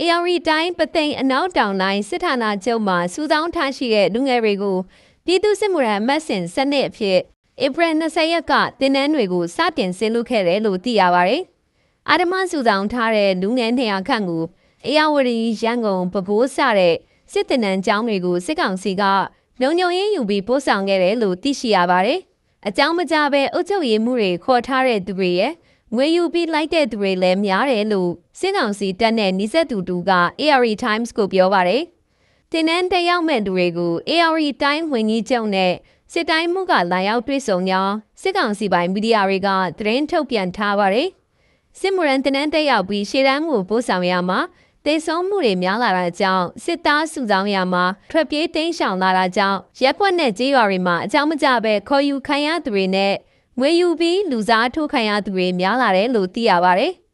AR တိုင်းပသိမ်အနောက်တောင်တိုင်းစစ်ဌာနချုပ်မှစူးစောင်းထားရှိတဲ့လူငယ်တွေကိုပြည်သူစစ်မှုထမ်းအမတ်စဉ်စနစ်အဖြစ်ဧပြီ20ရက်ကတင်နန်းတွေကိုစတင်ဆင်းလုပ်ခဲ့တယ်လို့သိရပါတယ်။အာဓမစူးစောင်းထားတဲ့လူငယ်200ခန့်ကိုအေယာဝတီရန်ကုန်ပပိုးစတဲ့စစ်တင်နန်းကျောင်းတွေကိုစစ်ကောင်စီကလုံခြုံရေးယူပြီးပို့ဆောင်ခဲ့တယ်လို့သိရှိရပါတယ်။အကြောင်းမကြဘဲအုပ်ချုပ်ရေးမှုတွေခေါ်ထားတဲ့သူတွေရဲ့ ငွေယူပြီးလိုက်တဲ့သူတွေလည်းများတယ်လို့စစ်ကောင်စီတပ်နဲ့နှိစက်သူတူက AR Times ကိုပြောပါတယ်။တင်နန်းတက်ရောက်မဲ့သူတွေကို AR တိုင်းဝင်ကြီးချုပ်နဲ့စစ်တိုင်းမှုကလာရောက်တွေ့ဆုံကြောင်းစစ်ကောင်စီပိုင်မီဒီယာတွေကသတင်းထုတ်ပြန်ထားပါတယ်။စစ်မှုရန်တင်နန်းတက်ရောက်ပြီးရှေ့တန်းကိုပို့ဆောင်ရမှာတေဆုံးမှုတွေများလာတာကြောင့်စစ်သားစုဆောင်းရမှာထွက်ပြေးတိမ်းရှောင်လာတာကြောင့်ရက်ကွက်နဲ့ကြေးရွာတွေမှာအကြောင်းမကျပဲခေါ်ယူခံရသူတွေနဲ့ ငွေယူပြီးလူစားထိုးခံရသူတွေများလာတယ်လို့သိရပါတယ်။